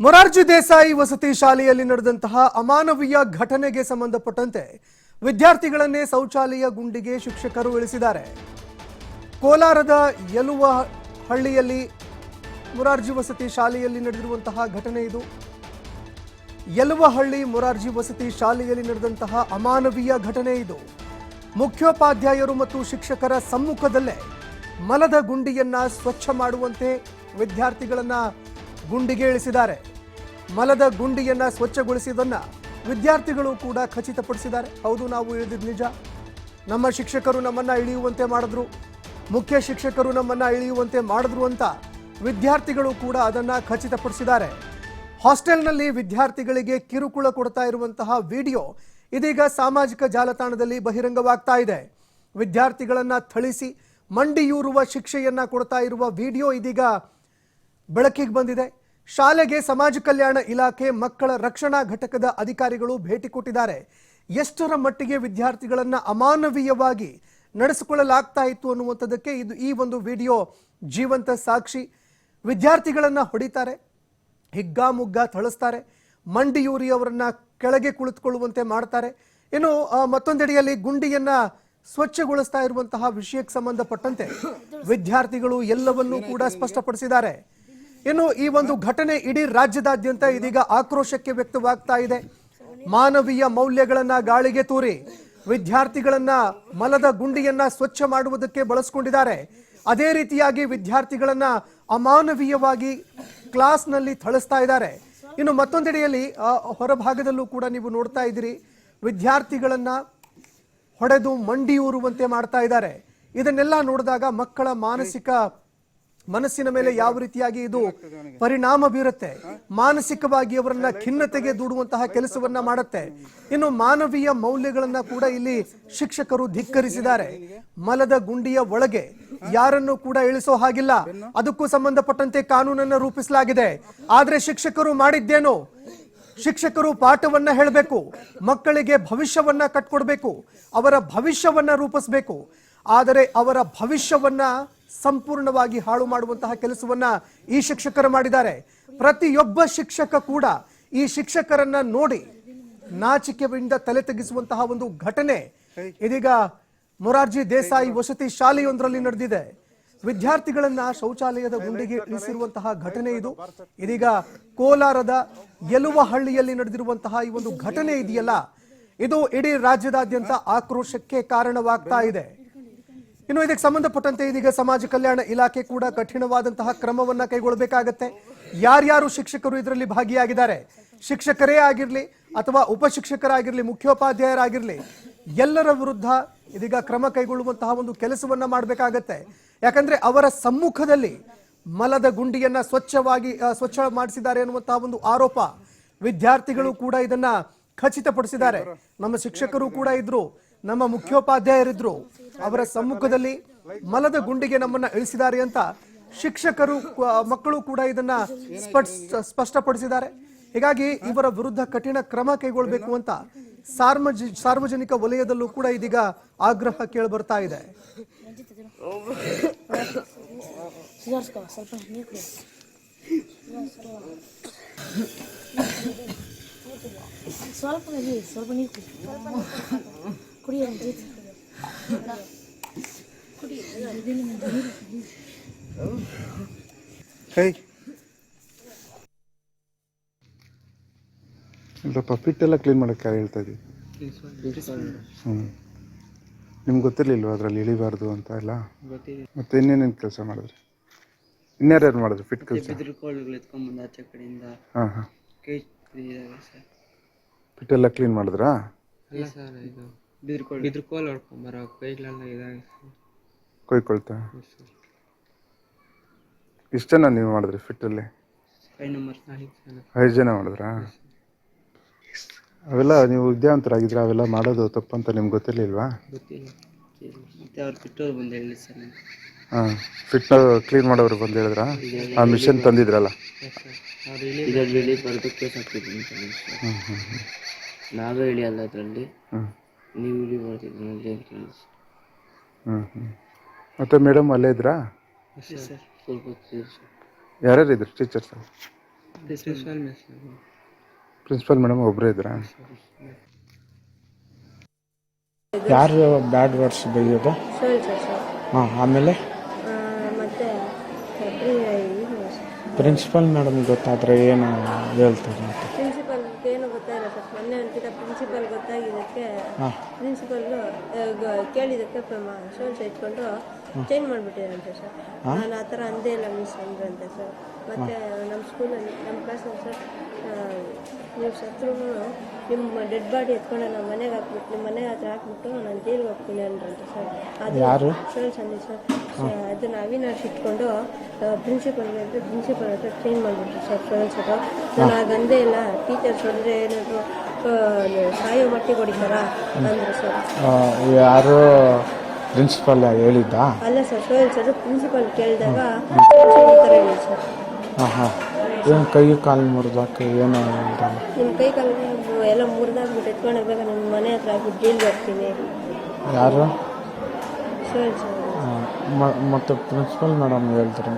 ಮೊರಾರ್ಜಿ ದೇಸಾಯಿ ವಸತಿ ಶಾಲೆಯಲ್ಲಿ ನಡೆದಂತಹ ಅಮಾನವೀಯ ಘಟನೆಗೆ ಸಂಬಂಧಪಟ್ಟಂತೆ ವಿದ್ಯಾರ್ಥಿಗಳನ್ನೇ ಶೌಚಾಲಯ ಗುಂಡಿಗೆ ಶಿಕ್ಷಕರು ಇಳಿಸಿದ್ದಾರೆ. ಕೋಲಾರದ ಯಲುವ ಹಳ್ಳಿಯಲ್ಲಿ ಮೊರಾರ್ಜಿ ವಸತಿ ಶಾಲೆಯಲ್ಲಿ ನಡೆದಿರುವಂತಹ ಘಟನೆ ಇದು. ಯಲುವಹಳ್ಳಿ ಮೊರಾರ್ಜಿ ವಸತಿ ಶಾಲೆಯಲ್ಲಿ ನಡೆದಂತಹ ಅಮಾನವೀಯ ಘಟನೆ ಇದು. ಮುಖ್ಯೋಪಾಧ್ಯಾಯರು ಮತ್ತು ಶಿಕ್ಷಕರ ಸಮ್ಮುಖದಲ್ಲೇ ಮಲದ ಗುಂಡಿಯನ್ನ ಸ್ವಚ್ಛ ಮಾಡುವಂತೆ ವಿದ್ಯಾರ್ಥಿಗಳನ್ನ ಗುಂಡಿಗೆ ಇಳಿಸಿದ್ದಾರೆ. ಮಲದ ಗುಂಡಿಯನ್ನ ಸ್ವಚ್ಛಗೊಳಿಸಿದನ್ನ ವಿದ್ಯಾರ್ಥಿಗಳು ಕೂಡ ಖಚಿತಪಡಿಸಿದ್ದಾರೆ. ಹೌದು, ನಾವು ಇಳಿದಿದ್ದು ನಿಜ. ನಮ್ಮ ಶಿಕ್ಷಕರು ನಮ್ಮನ್ನ ಇಳಿಯುವಂತೆ ಮಾಡಿದ್ರು. ಮುಖ್ಯ ಶಿಕ್ಷಕರು ನಮ್ಮನ್ನ ಇಳಿಯುವಂತೆ ಮಾಡಿದ್ರು ಅಂತ ವಿದ್ಯಾರ್ಥಿಗಳು ಕೂಡ ಅದನ್ನ ಖಚಿತಪಡಿಸಿದ್ದಾರೆ. ಹಾಸ್ಟೆಲ್ನಲ್ಲಿ ವಿದ್ಯಾರ್ಥಿಗಳಿಗೆ ಕಿರುಕುಳ ಕೊಡ್ತಾ ಇರುವಂತಹ ವಿಡಿಯೋ ಇದೀಗ ಸಾಮಾಜಿಕ ಜಾಲತಾಣದಲ್ಲಿ ಬಹಿರಂಗವಾಗ್ತಾ ಇದೆ. ವಿದ್ಯಾರ್ಥಿಗಳನ್ನ ಥಳಿಸಿ ಮಂಡಿಯೂರುವ ಶಿಕ್ಷೆಯನ್ನ ಕೊಡ್ತಾ ಇರುವ ವಿಡಿಯೋ ಇದೀಗ ಬೆಳಕಿಗೆ ಬಂದಿದೆ. ಶಾಲೆಗೆ ಸಮಾಜ ಕಲ್ಯಾಣ ಇಲಾಖೆ ಮಕ್ಕಳ ರಕ್ಷಣಾ ಘಟಕದ ಅಧಿಕಾರಿಗಳು ಭೇಟಿ ಕೊಟ್ಟಿದ್ದಾರೆ. ಎಷ್ಟರ ಮಟ್ಟಿಗೆ ವಿದ್ಯಾರ್ಥಿಗಳನ್ನ ಅಮಾನವೀಯವಾಗಿ ನಡೆಸಿಕೊಳ್ಳಲಾಗ್ತಾ ಇತ್ತು ಅನ್ನುವಂಥದ್ದಕ್ಕೆ ಇದು ಈ ಒಂದು ವಿಡಿಯೋ ಜೀವಂತ ಸಾಕ್ಷಿ. ವಿದ್ಯಾರ್ಥಿಗಳನ್ನ ಹೊಡಿತಾರೆ, ಹಿಗ್ಗಾಮುಗ್ಗಾ ಥಳಿಸ್ತಾರೆ, ಮಂಡಿಯೂರಿ ಅವರನ್ನ ಕೆಳಗೆ ಕುಳಿತುಕೊಳ್ಳುವಂತೆ ಮಾಡ್ತಾರೆ. ಇನ್ನು ಮತ್ತೊಂದೆಡೆಯಲ್ಲಿ ಗುಂಡಿಯನ್ನ ಸ್ವಚ್ಛಗೊಳಿಸ್ತಾ ಇರುವಂತಹ ವಿಷಯಕ್ಕೆ ಸಂಬಂಧಪಟ್ಟಂತೆ ವಿದ್ಯಾರ್ಥಿಗಳು ಎಲ್ಲವನ್ನೂ ಕೂಡ ಸ್ಪಷ್ಟಪಡಿಸಿದ್ದಾರೆ. ಇನ್ನು ಈ ಒಂದು ಘಟನೆ ಇಡೀ ರಾಜ್ಯದಾದ್ಯಂತ ಇದೀಗ ಆಕ್ರೋಶಕ್ಕೆ ವ್ಯಕ್ತವಾಗ್ತಾ ಇದೆ. ಮಾನವೀಯ ಮೌಲ್ಯಗಳನ್ನ ಗಾಳಿಗೆ ತೂರಿ, ವಿದ್ಯಾರ್ಥಿಗಳನ್ನ ಮಲದ ಗುಂಡಿಯನ್ನ ಸ್ವಚ್ಛ ಮಾಡುವುದಕ್ಕೆ ಬಳಸ್ಕೊಂಡಿದ್ದಾರೆ. ಅದೇ ರೀತಿಯಾಗಿ ವಿದ್ಯಾರ್ಥಿಗಳನ್ನ ಅಮಾನವೀಯವಾಗಿ ಕ್ಲಾಸ್ನಲ್ಲಿ ಥಳಿಸ್ತಾ ಇದ್ದಾರೆ. ಇನ್ನು ಮತ್ತೊಂದೆಡೆಯಲ್ಲಿ ಹೊರಭಾಗದಲ್ಲೂ ಕೂಡ ನೀವು ನೋಡ್ತಾ ಇದ್ದೀರಿ, ವಿದ್ಯಾರ್ಥಿಗಳನ್ನ ಹೊಡೆದು ಮಂಡಿಯೂರುವಂತೆ ಮಾಡ್ತಾ ಇದ್ದಾರೆ. ಇದನ್ನೆಲ್ಲ ನೋಡಿದಾಗ ಮಕ್ಕಳ ಮಾನಸಿಕ ಮನಸ್ಸಿನ ಮೇಲೆ ಯಾವ ರೀತಿಯಾಗಿ ಇದು ಪರಿಣಾಮ ಬೀರುತ್ತೆ? ಮಾನಸಿಕವಾಗಿ ಅವರನ್ನ ಖಿನ್ನತೆಗೆ ದೂಡುವಂತಹ ಕೆಲಸವನ್ನ ಮಾಡುತ್ತೆ. ಇನ್ನು ಮಾನವೀಯ ಮೌಲ್ಯಗಳನ್ನ ಕೂಡ ಇಲ್ಲಿ ಶಿಕ್ಷಕರು ಧಿಕ್ಕರಿಸಿದ್ದಾರೆ. ಮಲದ ಗುಂಡಿಯ ಒಳಗೆ ಯಾರನ್ನು ಕೂಡ ಇಳಿಸೋ ಹಾಗಿಲ್ಲ. ಅದಕ್ಕೂ ಸಂಬಂಧಪಟ್ಟಂತೆ ಕಾನೂನನ್ನ ರೂಪಿಸಲಾಗಿದೆ. ಆದ್ರೆ ಶಿಕ್ಷಕರು ಮಾಡಿದ್ದೇನು? ಶಿಕ್ಷಕರು ಪಾಠವನ್ನ ಹೇಳಬೇಕು. ಮಕ್ಕಳಿಗೆ ಭವಿಷ್ಯವನ್ನ ಕಟ್ಕೊಡ್ಬೇಕು. ಅವರ ಭವಿಷ್ಯವನ್ನ ರೂಪಿಸಬೇಕು. ಆದರೆ ಅವರ ಭವಿಷ್ಯವನ್ನ ಸಂಪೂರ್ಣವಾಗಿ ಹಾಳು ಮಾಡುವಂತಹ ಕೆಲಸವನ್ನ ಈ ಶಿಕ್ಷಕರು ಮಾಡಿದ್ದಾರೆ. ಪ್ರತಿಯೊಬ್ಬ ಶಿಕ್ಷಕ ಕೂಡ ಈ ಶಿಕ್ಷಕರನ್ನ ನೋಡಿ ನಾಚಿಕೆಯಿಂದ ತಲೆ ತೆಗೆಸುವಂತಹ ಒಂದು ಘಟನೆ ಇದೀಗ ಮೊರಾರ್ಜಿ ದೇಸಾಯಿ ವಸತಿ ಶಾಲೆಯೊಂದರಲ್ಲಿ ನಡೆದಿದೆ. ವಿದ್ಯಾರ್ಥಿಗಳನ್ನ ಶೌಚಾಲಯದ ಗುಂಡಿಗೆ ಇಳಿಸಿರುವಂತಹ ಘಟನೆ ಇದು. ಇದೀಗ ಕೋಲಾರದ ಯಲುವಹಳ್ಳಿಯಲ್ಲಿ ನಡೆದಿರುವಂತಹ ಈ ಒಂದು ಘಟನೆ ಇದೆಯಲ್ಲ? ಇದು ಇಡೀ ರಾಜ್ಯದಾದ್ಯಂತ ಆಕ್ರೋಶಕ್ಕೆ ಕಾರಣವಾಗ್ತಾ ಇದೆ. ಇನ್ನು ಇದಕ್ಕೆ ಸಂಬಂಧಪಟ್ಟಂತೆ ಇದೀಗ ಸಮಾಜ ಕಲ್ಯಾಣ ಇಲಾಖೆ ಕೂಡ ಕಠಿಣವಾದಂತಹ ಕ್ರಮವನ್ನ ಕೈಗೊಳ್ಳಬೇಕಾಗತ್ತೆ. ಯಾರ್ಯಾರು ಶಿಕ್ಷಕರು ಇದರಲ್ಲಿ ಭಾಗಿಯಾಗಿದ್ದಾರೆ? ಶಿಕ್ಷಕರೇ ಆಗಿರಲಿ ಅಥವಾ ಉಪಶಿಕ್ಷಕರಾಗಿರಲಿ, ಮುಖ್ಯೋಪಾಧ್ಯಾಯರಾಗಿರಲಿ, ಎಲ್ಲರ ವಿರುದ್ಧ ಇದೀಗ ಕ್ರಮ ಕೈಗೊಳ್ಳುವಂತಹ ಒಂದು ಕೆಲಸವನ್ನ ಮಾಡಬೇಕಾಗತ್ತೆ. ಯಾಕಂದ್ರೆ ಅವರ ಸಮ್ಮುಖದಲ್ಲಿ ಮಲದ ಗುಂಡಿಯನ್ನ ಸ್ವಚ್ಛವಾಗಿ ಸ್ವಚ್ಛ ಮಾಡಿಸಿದ್ದಾರೆ ಅನ್ನುವಂತಹ ಒಂದು ಆರೋಪ ವಿದ್ಯಾರ್ಥಿಗಳು ಕೂಡ ಇದನ್ನ ಖಚಿತಪಡಿಸಿದ್ದಾರೆ. ನಮ್ಮ ಶಿಕ್ಷಕರು ಕೂಡ ಇದ್ರು. ನಮ್ಮ ಮುಖ್ಯೋಪಾಧ್ಯಾಯರಿದ್ರು. ಅವರ ಸಮ್ಮುಖದಲ್ಲಿ ಮಲದ ಗುಂಡಿಗೆ ನಮ್ಮನ್ನ ಇಳಿಸಿದ್ದಾರೆ ಅಂತ ಶಿಕ್ಷಕರು ಮಕ್ಕಳು ಕೂಡ ಇದನ್ನ ಸ್ಪಷ್ಟ ಸ್ಪಷ್ಟಪಡಿಸಿದ್ದಾರೆ. ಹೀಗಾಗಿ ಇವರ ವಿರುದ್ಧ ಕಠಿಣ ಕ್ರಮ ಕೈಗೊಳ್ಳಬೇಕು ಅಂತ ಸಾರ್ವಜ, ಸಾರ್ವಜನಿಕ ವಲಯದಲ್ಲೂ ಕೂಡ ಇದೀಗ ಆಗ್ರಹ ಕೇಳಿ ಬರ್ತಾ ಇದೆ. ಸ್ವಲ್ಪ ಕುಡಿ ಕೈ ಇಲ್ಲಪ್ಪ ಪಿಟ್ಟೆಲ್ಲ ಕ್ಲೀನ್ ಮಾಡಕ್ಕೆ ಯಾರು ಹೇಳ್ತಾ ಇದ್ದೀವಿ ಹ್ಞೂ ನಿಮ್ಗೆ ಗೊತ್ತಿರಲಿಲ್ವ ಅದರಲ್ಲಿ ಇಳಿಬಾರ್ದು ಅಂತ ಎಲ್ಲ? ಮತ್ತೆ ಇನ್ನೇನೇನು ಕೆಲಸ ಮಾಡಿದ್ರಿ? ಇನ್ಯಾರ್ಯಾರು ಮಾಡಿದ್ರು ಫಿಟ್ ಕೆಲಸ? ಹಾಂ ಹಾಂ. ಫಿಟ್ಟೆಲ್ಲ ಕ್ಲೀನ್ ಮಾಡಿದ್ರಾ? ಬಿದ್ರಕೋಲ್ ಇದು ಬಿದಿರು ಕೋಳು ಬಿದಿರು ಕೋಲು ಹೊಡ್ಕೊಂಬರೋ ಕೈಗಳೆಲ್ಲ ಇದಾಗಿ ಕೊಯ್ಕೊಳ್ತಾ ಇಷ್ಟು ಜನ ನೀವು ಮಾಡಿದ್ರಿ ಫಿಟ್ಟಲ್ಲಿ ಫೈವ್ ನಂಬರ್ ಐದು ಜನ. ಮಾಡಿದ್ರಾ? ಅವೆಲ್ಲ ನೀವು ವಿದ್ಯಾವಂತರಾಗಿದ್ರೆ ಅವೆಲ್ಲ ಮಾಡೋದು ತಪ್ಪಂತ ನಿಮ್ಗೆ ಗೊತ್ತಿರಲಿಲ್ವಾ? ಗೊತ್ತಿಲ್ಲ. ಮತ್ತೆ ಅವ್ರು ಬಿಟ್ಟೋರು ಬಂದು ಹೇಳಿ ಸರ್ ಹಾಂ ಫಿಟ್ ಕ್ಲೀನ್ ಮಾಡೋರು ಬಂದು ಹೇಳಿದ್ರಾ? ಆ ಮಿಷನ್ ತಂದಿದ್ರಲ್ಲ? ಅವ್ರು ಇಳಿ ಇದರಲ್ಲಿ ಇಳಿ ಕೇಸ್ ಹಾಕ್ತಿದ್ದೀನಿ ನಾವೇ ಇಳಿಯಲ್ಲ ಅದರಲ್ಲಿ. ಹ್ಞೂ ನೀವು ಇಳಿ ಬರ್ತಿದ್ರಲ್ಲಿ ಅಂತ ಹೇಳಿ ಹ್ಞೂ ಹ್ಞೂ ಮತ್ತು ಮೇಡಮ್ ಅಲ್ಲೇ ಇದ್ರಾ? ಅಷ್ಟೇ ಸರ್. ಸರ್ ಯಾರ್ಯಾರು ಇದ್ರು teachers principal miss principal madam ಒಬ್ಬರೇ ಇದ್ರಾ? ಯಾರು ಬ್ಯಾಡ್ ವರ್ಡ್ಸ್ ಬೈಯೋದು ಸರಿ ಸರ್ ಸರ್. ಹಾಂ ಆಮೇಲೆ? ಆ, ಮತ್ತೆ ಪ್ರಿನ್ಸಿಪಲ್ ಮೇಡಮ್ ಗೊತ್ತಾದರೆ ಏನು ಹೇಳ್ತಾರೆ ಅಂತ ಪ್ರಿನ್ಸಿಪಲ್ ಏನು ಗೊತ್ತಾಗಿಲ್ಲ ಸರ್ ಮೊನ್ನೆ ಒಂದ್ಕಿತ ಪ್ರಿನ್ಸಿಪಲ್ ಗೊತ್ತಾಗಿದ್ದಕ್ಕೆ ಪ್ರಿನ್ಸಿಪಲ್ ಪ್ರಿನ್ಸಿಪಲ್ಲು ಕೇಳಿದ್ದಕ್ಕೆ ಶೋಲ್ಸ್ ಇಟ್ಕೊಂಡು ಚೇಂಜ್ ಮಾಡಿಬಿಟ್ಟಿರಂತೆ ಸರ್ ನಾನು ಆ ಥರ ಅಂದೇ ಇಲ್ಲ ಮಿಸ್ ಅಂದ್ರಂತೆ ಸರ್ ಮತ್ತು ನಮ್ಮ ಸ್ಕೂಲಲ್ಲಿ ನಮ್ಮ ಕ್ಲಾಸಲ್ಲಿ ಸರ್ ನೀವು ಸತ್ರು ನಿಮ್ಮ ಡೆಡ್ ಬಾಡಿ ಎತ್ಕೊಂಡು ನಮ್ಮ ಮನೆಗೆ ಹಾಕ್ಬಿಟ್ಟು ನಿಮ್ಮ ಮನೆಗೆ ಹತ್ರ ಹಾಕ್ಬಿಟ್ಟು ನಾನು ಜೈಲಿಗೆ ಹೋಗ್ತೀನಿ ಅಂದ್ರಂತೆ ಸರ್ ಅದು ಯಾರು? ಸರ್ ಅಂದಿ ಸರ್ ಅದನ್ನ ಅವಿನಾಶ್ ಇಟ್ಕೊಂಡು ಪ್ರಿನ್ಸಿಪಲ್ಗೆ ಅಂದರೆ ಪ್ರಿನ್ಸಿಪಲ್ ಹತ್ರ ಚೇಂಜ್ ಮಾಡಿಬಿಟ್ರು ಸರ್ ಶೋಲ್ಸ್ ನಾನು ಆಗಂದೇ ಇಲ್ಲ ಟೀಚರ್ಸ್ ಅಂದರೆ ಏನಾದರೂ ಸಾಯೋ ಮಟ್ಟಿಗೆ ಹೊಡಿತಾರ ಅಂದರು ಸರ್ ಯಾರು ಪ್ರಿನ್ಸಿಪಲ್ ಹೇಳಿದ್ದ? ಅಲ್ಲ ಸರ್ ಸೋಯಲ್ ಸರ್ ಪ್ರಿನ್ಸಿಪಲ್ ಕೇಳಿದಾಗ ಸರ್ ಹಾಂ ಹಾಂ. ಏನು ಕೈ ಕಾಲು ಮುರಿದಾಕೆ ಏನು ನಿಮ್ಮ ಕೈ ಕಾಲು ಎಲ್ಲ ಮುರಿದಾಗ್ಬಿಟ್ಟು ಎತ್ಕೊಂಡು ಹೋಗ್ಬೇಕು ನಿಮ್ಮ ಮನೆ ಹತ್ರ ಆಗ್ಬಿಟ್ಟು ಜೈಲ್ಗೆ ಹೋಗ್ತೀನಿ. ಯಾರು? ಸರ್ ಮತ್ತು ಪ್ರಿನ್ಸಿಪಲ್ ಮೇಡಮ್ ಹೇಳ್ತಾರೆ.